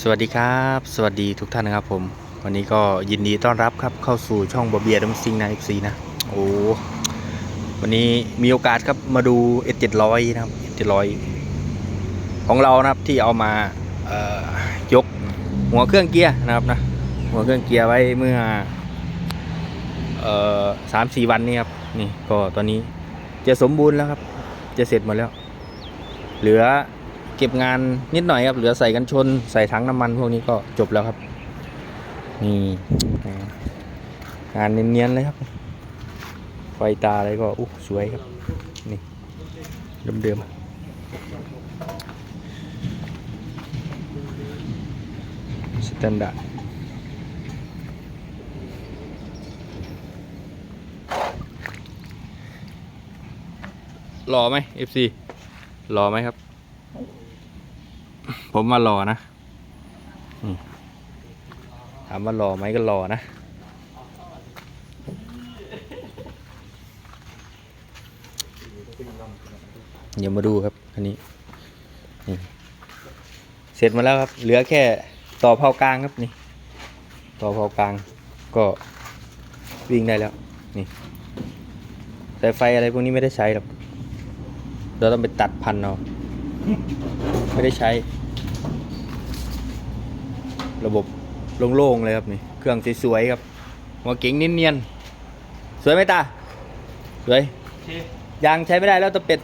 สวัสดีครับ สวัสดีทุกท่านนะครับผม วันนี้ก็ยินดีต้อนรับครับเข้าสู่ช่องบอเบียดัมซิงนะเอฟซีนะ โอ้วันนี้มีโอกาสครับมาดู S700 นะครับ S700 ของเรานะครับที่เอามาเอ่อยกหัวเครื่องเกียร์นะครับนะหัวเครื่องเกียร์ไว้เมื่อเอ่อสามสี่วันนี้ครับนี่ก็ตอนนี้จะสมบูรณ์แล้วครับ จะเสร็จหมดแล้ว เหลือ เก็บงานนิดหน่อยครับ เหลือใส่กันชน ใส่ถังน้ำมันพวกนี้ก็จบแล้วครับ นี่งานเนียนๆเลยครับ ไฟตาอะไรก็อู้สวยครับ นี่เดิมๆสแตนดาร์ดหล่อไหม FC หล่อไหมครับ ผมมารอนะอืมถามว่ารอไหมก็รอนะ เดี๋ยวมาดูครับ อันนี้นเสร็จมาแล้วครับ เหลือแค่ต่อเผากลางครับนี่ ต่อเผากลาง ก็วิ่งได้แล้ว นี่สายไฟอะไรพวกนี้ไม่ได้ใช้หรอก เราต้องไปตัดพันเอา ไม่ได้ใช้ ระบบโล่งๆเลยครับนี่ เครื่องสวยๆครับ หัวเก๋งเนียนๆ สวยไหมตา สวย ยางใช้ไม่ได้แล้วตะเป็ด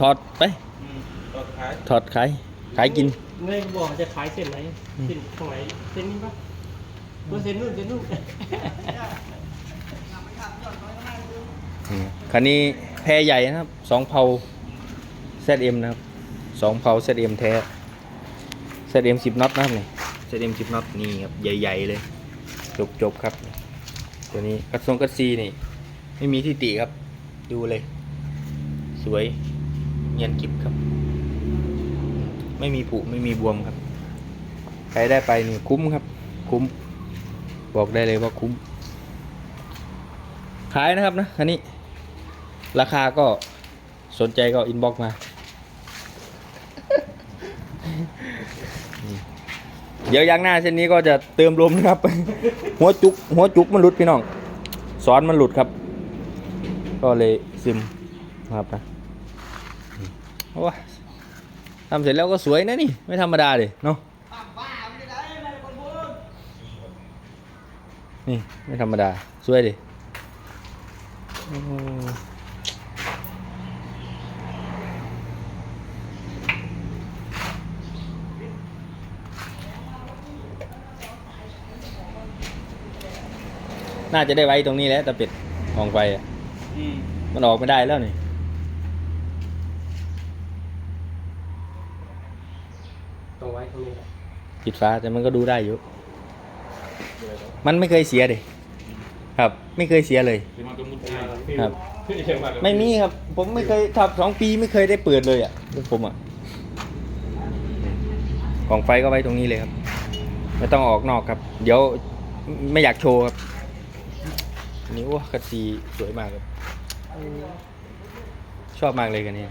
ถอดไป ถอดขายขายกิน ไม่บอกจะขายเส้นไหน เส้นตรงไหนเส้นนี้ปะว่าเส้นนู่นเส้นนู่นอืมคันนี้แพรใหญ่นะครับ สองเผา ZM นะครับ สองเผา ZM แท้ ZM สิบน็อตนะครับนี่ ZM สิบน็อตนี่ครับใหญ่ ๆ เลยจบจบๆครับ ตัวนี้กระทรงกระซีนี่ ไม่มีที่ติครับ ดูเลย สวยเงียนกิบครับ ไม่มีผุไม่มีบวมครับใครได้ไปนี่คุ้มครับ คุ้ม บอกได้เลยว่าคุ้ม ขายนะครับนะคันนี้ ราคาก็สนใจก็อินบ็อกมา เดี๋ยวยางหน้าเส้นนี้ก็จะเติมลมนะครับ หัวจุก หัวจุกมันหลุดพี่น้องสอนมันหลุดครับ ก็เลยซึมครับนะโอ้ทำเสร็จแล้วก็สวยนะนี่ ไม่ธรรมดาเลยเนาะนี่ ไม่ธรรมดา สวยดิ น่าจะได้ไว้ตรงนี้แหล้วแต่เป็ดมองไปอะอืมมันออกไม่ได้แล้วนี่ตรงไว้ตรงนี้แหละปิดฟ้าแต่มันก็ดูได้อยู่มันไม่เคยเสียดิครับ ไม่เคยเสียเลยครับไม่มีครับ ผมไม่เคยทับสองปีไม่เคยได้เปิดเลยอะรถผมอะกล่องไฟก็ไว้ตรงนี้เลยครับ ไม่ต้องออกนอกครับ เดี๋ยวไม่อยากโชว์ครับ นี่ว่าคัดซีสวยมากครับชอบมากเลยกันนี่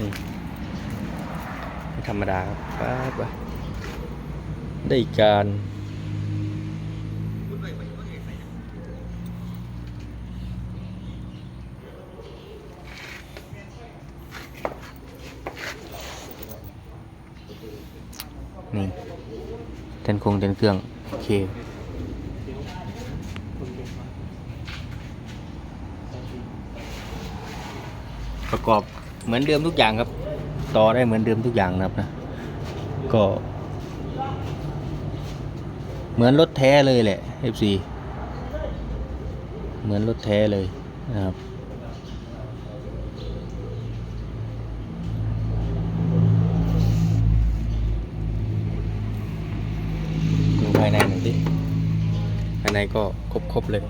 นี่ธรรมดาครับป๊าบได้การนี่เต้นคงเต้นเครื่อง โอเคประกอบเหมือนเดิมทุกอย่างครับ ต่อได้เหมือนเดิมทุกอย่างนะครับนะ ก็ เหมือนรถแท้เลยแหละ FC เหมือนรถแท้เลยนะครับ ภายในหน่อยดิภายในก็ครบๆเลย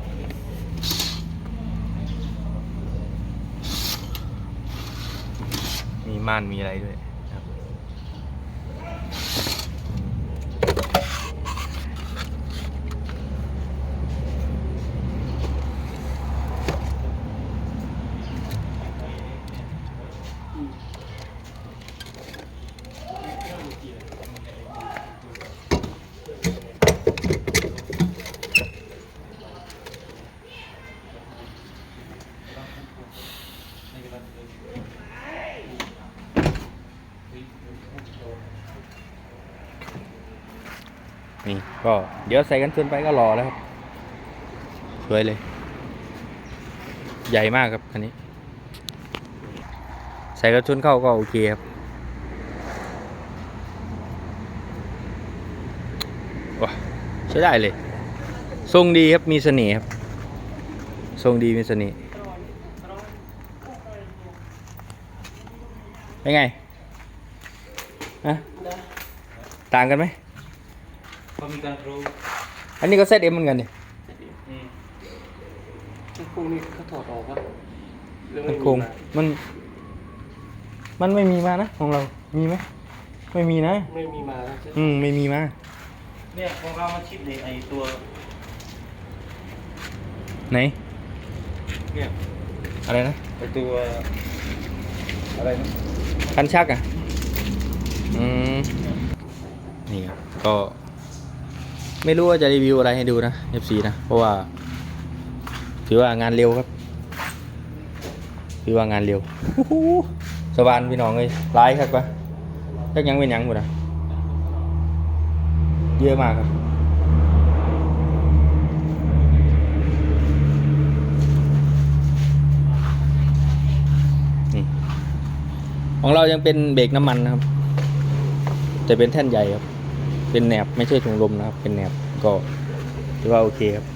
มีม่านมีอะไรด้วยครับ นี่ ก็เดี๋ยวใส่กันชนไปก็รอแล้วครับ สวยเลย ใหญ่มากครับคันนี้ ใส่กระชนเข้าก็โอเคครับว้าใช้ได้เลย ทรงดีครับมีเสน่ห์ครับ ทรงดีมีเสน่ห์เป็นไงฮะต่างกันไหม พอมีการรู้อันนี้ก็เซตเอ็มเหมือนกันนี่พวกนี้เขาถอดออกวะเรื่องมันไโคงมัน มันไม่มีมานะของเรา มีไหมไม่มีนะ ไม่มีมาแล้วอืมไม่มีมา เนี่ยของเรามันชิดเลยไอตัวไหน เนี่ยอะไรนะไอตัวอะไรนะคันชักอะ อืม นี่ครับ ก็ ไม่รู้ว่าจะรีวิวอะไรให้ดูนะ FC นะ เพราะว่า ถือว่างานเร็วครับ ถือว่างานเร็วสวานพี่น้องเลยร้ายครับปะจักยังเป็นยังหมดอะเยอะมากครับของเรายังเป็นเบรกน้ำมันนะครับ แต่เป็นแท่นใหญ่ครับ เป็นแหนบไม่ใช่ถุงลมนะครับ เป็นแหนบก็ถือว่าโอเคครับ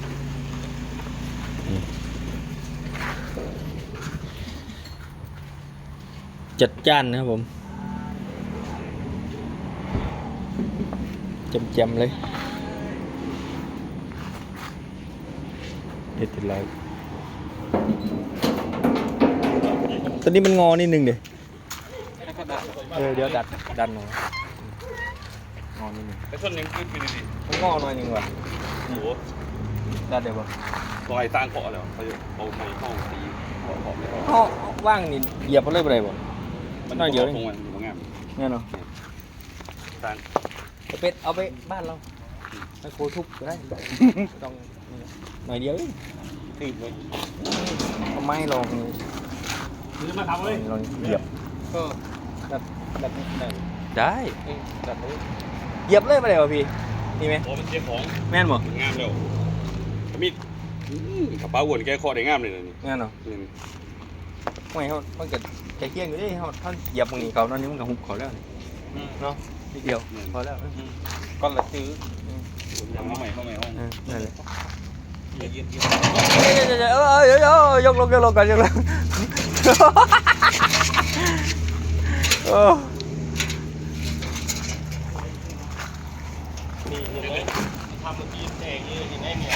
จัดจ้านนะครับผมจำๆเลยเด็ดติดแล้วตอนนี้มันงอนิดนึงเดี๋ยวเดี๋ยวดัดดันหน่อย นิดนึงไอ้ส่วนยังขึ้นไปดิมันงอหน่อยหนึงว่ะโอ้โหดัดเดี๋ยวบ่ซอยสร้างเกาะแล้วเขาจะเอาไม้เข้าตีเกาะเกาะไม่ได้เขาว่างนี่เหยียบเขาเลยไปเลยบ่มันน้อยเดียวเองตรงมันอยู่ตรงงามเนี่ยเนาะสร้างเอาเป็ดเอาไปบ้านเราไปโคทุบก็ได้ต้องหน่อยเดียวเองตีเลยเอาไม้ลองนี่ซื้อมาทำเลยลองเหยียบก็ดัดดัดได้ได้ เอ้ยดัดเลย เหยียบเลยไปเลยบ่พี่นี่ไหมโอ้มันเสียของแม่นบ่งามแล้วมีดอื้อกระเป๋าวนแกคอได้งามเลยนะนี่แม่นเนาะนี่ไม่เขามันก็ใจเคียงอยู่ดิเขาเขาเหยียบมึงนี่เขานั่นนี่มันก็หุบเขาแล้วนี่เนาะนิดเดียวพอแล้วเออก็ละซื้อยังมาใหม่เข้าใหม่ห้องเออนั่นแหละเยียดเยียดเยียดเอ้ยเดี๋ยวเดี๋ยวเออเดี๋ยวเดี๋ยวยกลงยกลงก่อนยกลงโอ้ นี่เห็นไหมทำ เมื่อกี้แตกนี่เห็นไหมเนี่ย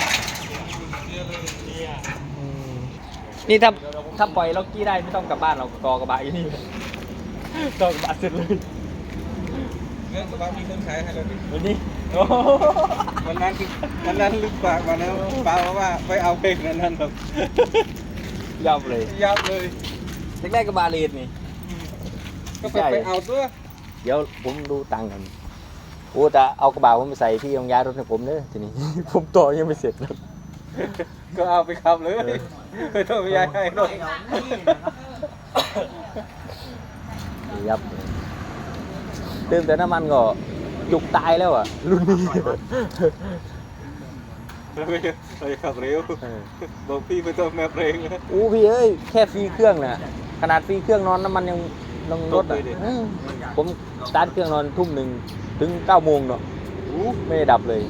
เยอะเลยเนี่ยนี่ถ้าถ้าปล่อยล็อกกี้ได้ไม่ต้องกลับบ้านเรากอกระบะอยู่นี่เลยกอกระบะเสร็จเลยเรื่องกระบะมีคนขายให้เราดิวันนี้โอ้วันนั้นวันนั้นลึกปากมาแล้วป้าบอกว่าไปเอาเพลงนั้นนั่นแบบยับเลยยับเลยแรกๆกระบะเลดนี่ก็ไปไปเอาตัวเดี๋ยวผมดูตังค์กัน โอ้แต่เอากระบะผมไปใส่พี่ยงย้ายรถให้ผมเด้อทีนี้ ผมต่อยังไม่เสร็จเลยก็เอาไปขับเลยเคยโทษไปยายให้รถยับเลยเติมแต่น้ำมันก็จุกตายแล้วอะ รุ่นนี้เราไปเราจะขับเร็วเออบอกพี่ไปต้องแมพเรงนะอู้พี่เอ้ยแค่ฟรีเครื่องน่ะขนาดฟรีเครื่องนอนน้ำมันยังลงรถอะอืมผมสตาร์ทเครื่องนอนทุ่มหนึ่ง ถึงเก้าโมงเนาะอู้ไม่ได้ดับเลย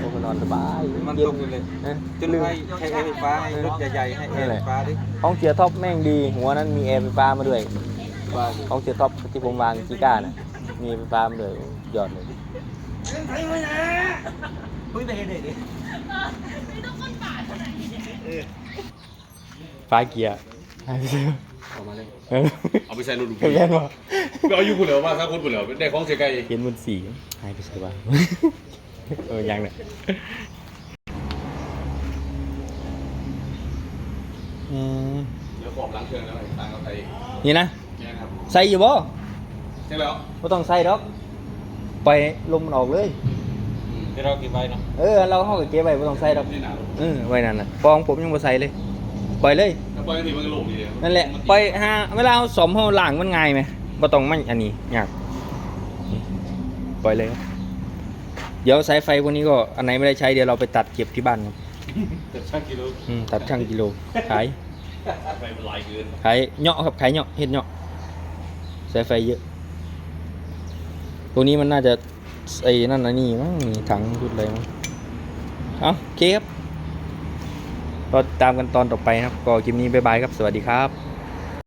ผมก็นอนสบายมันเย็ตกอยู่เลยนะจนให้ให้แอร์ไฟฟ้าให้รถใหญ่ๆให้แอร์ไฟฟ้าดิห้องเสียท็อปแม่งดี หัวนั้นมีแอร์ไฟฟ้ามาด้วยว่าห้องเสียท็อปที่ผมวางกีก้าน่ะมีไฟฟ้ามาด้วยยอดเลยฟ้าเกียร์หายไปเลย เอามาเลย เออเอาไปใส่รถดูเห็นไหมวะไปเอาอยู่ผู้เหลือมาสักคนผู้เหลือได้ของเสียไกลเห็นบนสีหายไปใส่บ้าง เออยังเนี่ยอืมเดี๋ยวขอบล้างเครื่องแล้วไอ้ตังเอาใส่นี่นะเนี่ยครับใส่อยู่บ่ใช่แล้วไม่ต้องใส่ดอกปล่อยลมมันออกเลยเดี๋ยวเรากี่ใบเนาะเออเราเข้ากับเก็บไว้ไม่ต้องใส่ดอก นี่นะ เออไว้นั่นน่ะฟองผมยังบ่ใส่เลย ปล่อยเลยถ้าเล่อยกันทีมันก็โหลดดีเลยนั่นแหละไปหาเวลาเอาสอมห้องล่างมันง่ายไหมบ่ต้องมันอันนี้ยากนี่ปล่อยเลยครับเดี๋ยวสายไฟพวกนี้ก็อันไหนไม่ได้ใช้เดี๋ยวเราไปตัดเก็บที่บ้านครับแต่ช่างกิโลอืมตัดช่างกิโลขายไปมันลายเกินขายเหาะครับขายเหาะเห็ดเหาะสายไฟเยอะพวกนี้มันน่าจะไอ้นั่นนะนี่มั้งมีถังชุดอะไรมั้งเอาโอเคครับ ก็ตามกันตอนต่อไปครับ ก็คลิปนี้บ๊ายบายครับ สวัสดีครับ